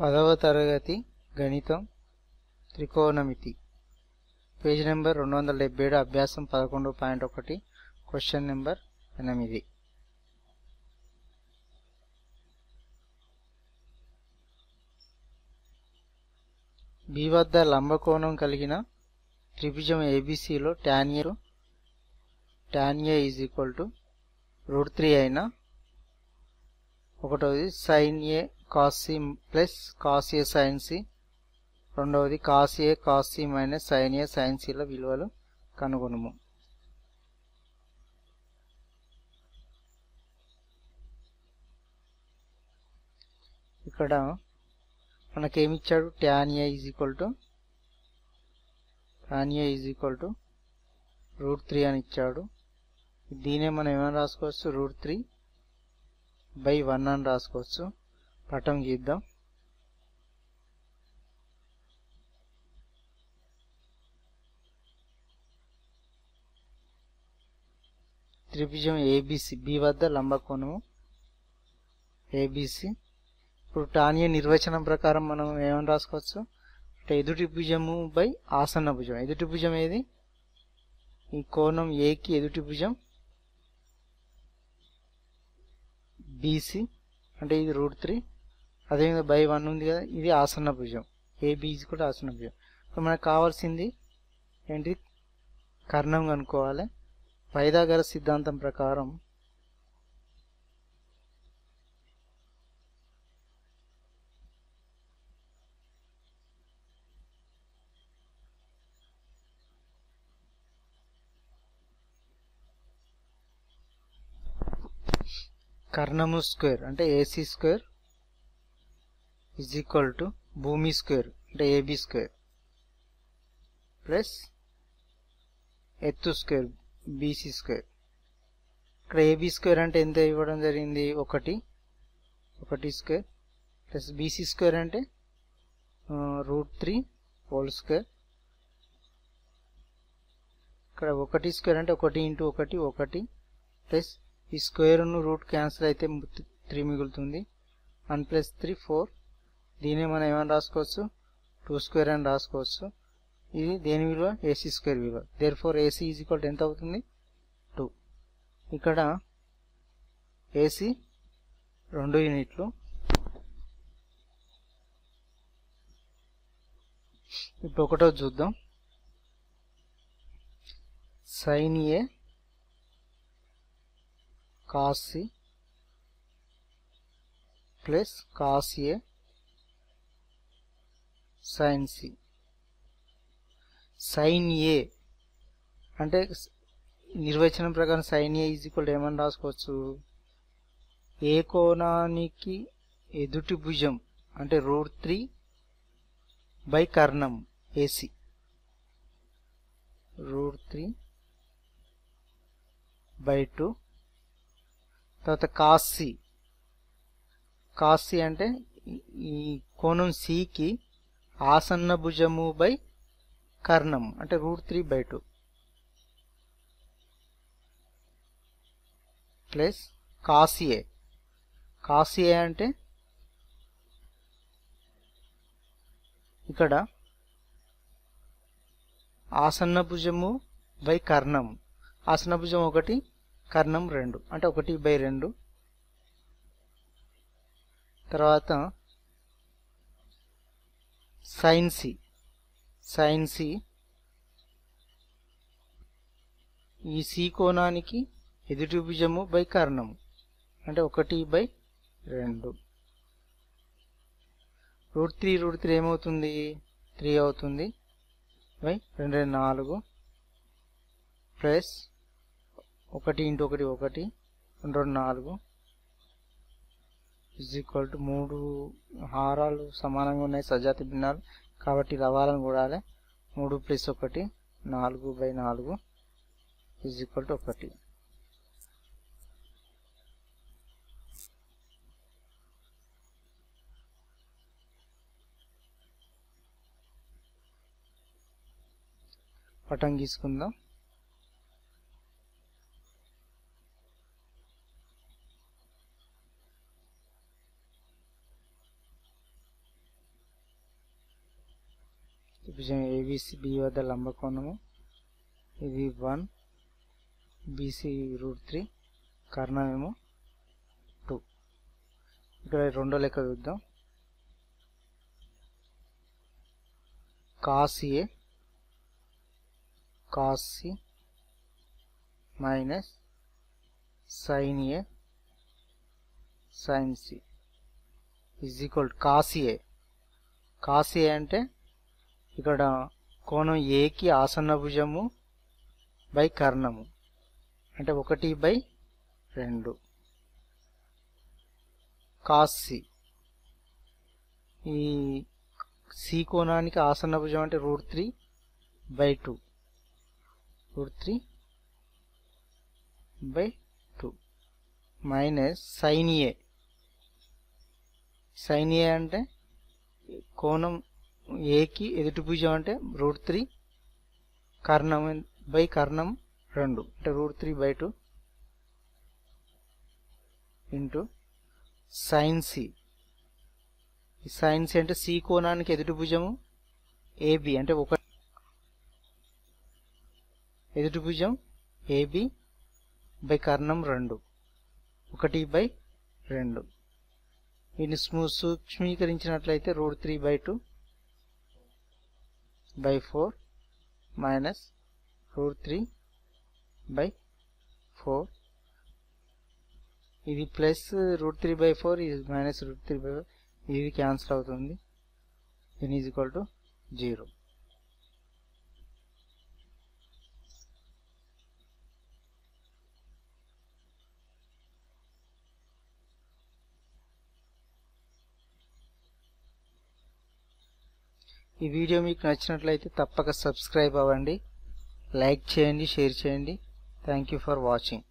పదవ తరగతి గణితం త్రికోణమితి. పేజ్ నెంబర్ రెండు వందల డెబ్బై ఏడు అభ్యాసం పదకొండు పాయింట్ ఒకటి క్వశ్చన్ నెంబర్ ఎనిమిది. బి వద్ద లంబకోణం కలిగిన త్రిభుజం ఏబీసీలో ట్యాన్యూ ట్యాన్యూ is equal to root three అయినా ఒకటవది sine A cos C plus cos A sine C రెండవది cos A cos C minus sine A sine సిల విలువలు కనుగొనము. ఇక్కడ మనకేమిచ్చాడు tan A is equal to tan A is equal to root three అని ఇచ్చాడు. దీనే మనం ఏమైనా రాసుకోవచ్చు? రూట్ త్రీ బై వన్ అని రాసుకోవచ్చు. పటం గీద్దాం. త్రిభుజం ఏబిసి బి వద్ద లంబకోణము ఏబిసి ఇప్పుడు టానియ నిర్వచనం ప్రకారం మనం ఏమని రాసుకోవచ్చు? అంటే ఎదుటి భుజము బై ఆసన్న భుజం. ఎదుటి భుజం ఏది? ఈ కోణం ఏకి ఎదుటి భుజం. బీసీ అంటే ఇది రూట్ త్రీ. అదేవిధంగా బై వన్ ఉంది కదా ఇది ఆసన్న భుజం. ఏబీసీ కూడా ఆసన్న భుజం. ఇప్పుడు మనకు కావాల్సింది ఏంటి? కర్ణం కనుక్కోవాలి. పైదాగర సిద్ధాంతం ప్రకారం కర్ణము స్క్వేర్ అంటే AC square is equal to భూమి స్క్వేర్ అంటే ఏబి స్క్వేర్ ప్లస్ ఎత్తు స్క్వేర్ బీసీ స్క్వేర్. ఇక్కడ ఏబి స్క్వేర్ అంటే ఎంత ఇవ్వడం జరిగింది? ఒకటి ఒకటి స్క్వేర్ ప్లస్ బీసీ స్క్వేర్ అంటే రూట్ త్రీ హోల్ స్క్వేర్. ఇక్కడ ఒకటి స్క్వేర్ అంటే ఒకటి ఇంటూ ఒకటి ఒకటి ప్లస్ ఈ స్క్వేర్ను రూట్ క్యాన్సిల్ అయితే త్రీ మిగులుతుంది. One plus three four. దీనే మనం ఏమైనా రాసుకోవచ్చు? టూ స్క్వేర్ అని రాసుకోవచ్చు. ఇది దేని విలువ? ఏసీ స్క్వేర్ విలువ. Therefore AC is equal ఎంత అవుతుంది? టూ. ఇక్కడ ఏసీ రెండు యూనిట్లు. ఇప్పుడు ఒకటో చూద్దాం. Sine A cos C plus cos A sine C sine A అంటే నిర్వచనం ప్రకారం సైన్ ఏ ఈజ్ ఈక్వల్ ఏమని రాసుకోవచ్చు? ఏ కోణానికి ఎదుటి భుజం అంటే root three by Karanam AC. Root three by two తర్వాత కాసి కాసి అంటే ఈ కోణం సికి ఆసన్న భుజము బై కర్ణం అంటే root three by two. Plus కాసియే కాసియే అంటే ఇక్కడ ఆసన్న భుజము బై కర్ణం. ఆసన్న భుజం ఒకటి కర్ణం రెండు. అంటే ఒకటి బై రెండు. తర్వాత సైన్ సి సైన్ సి ఈ సి కోణానికి ఎదుటి భుజము బై కర్ణము. అంటే ఒకటి బై రెండు. రూట్ త్రీ రూట్ త్రీ ఏమవుతుంది? త్రీ అవుతుంది. బై రెండు రెండు నాలుగు ప్లస్ ఒకటి ఇంటూ ఒకటి ఒకటి రెండు రెండు నాలుగు ఇజ్ ఈక్వల్ టు మూడు హారాలు సమానంగా ఉన్నాయి సజాతి భిన్నాలు. కాబట్టి రవాలను కూడాలి మూడు ప్లస్ ఒకటి నాలుగు బై నాలుగు ఇజ్ ఈక్వల్ టు ఒకటి. పటం గీసుకుందాం. భుజం ఏబిసి బి వద్ద లంబకోణము ఇది వన్ బీసీ రూట్ త్రీ కర్ణమేమో టూ ఇక్కడ రెండో లెక్క చూద్దాం. Cos A cos C minus sine A sine C is equal cos A cos A అంటే ఇక్కడ కోణం ఏకి ఆసన్న భుజము బై కర్ణము. అంటే ఒకటి బై రెండు. కాసి ఈ సి కోణానికి ఆసన్న భుజం అంటే root three by two. Root three by two. Minus sine A. Sine A అంటే కోణం ఏకి ఎదుటి భుజం అంటే రూట్ త్రీ కర్ణం బై కర్ణం రెండు. అంటే root three by two into sine C. Sine C అంటే సి కోణానికి ఎదుటి భుజము ఏబి అంటే ఒక ఎదుటి భుజం ఏబి బై కర్ణం రెండు. ఒకటి బై రెండు. వీటిని సూక్ష్మీకరించినట్లయితే root three by two by four minus root three by four ఇది plus root three by four ఇది minus root three by four ఇది క్యాన్సిల్ అవుతుంది. N is equal to zero ఈ వీడియో మీకు నచ్చినట్లయితే తప్పక సబ్స్క్రైబ్ అవ్వండి. లైక్ చేయండి షేర్ చేయండి. Thank you for watching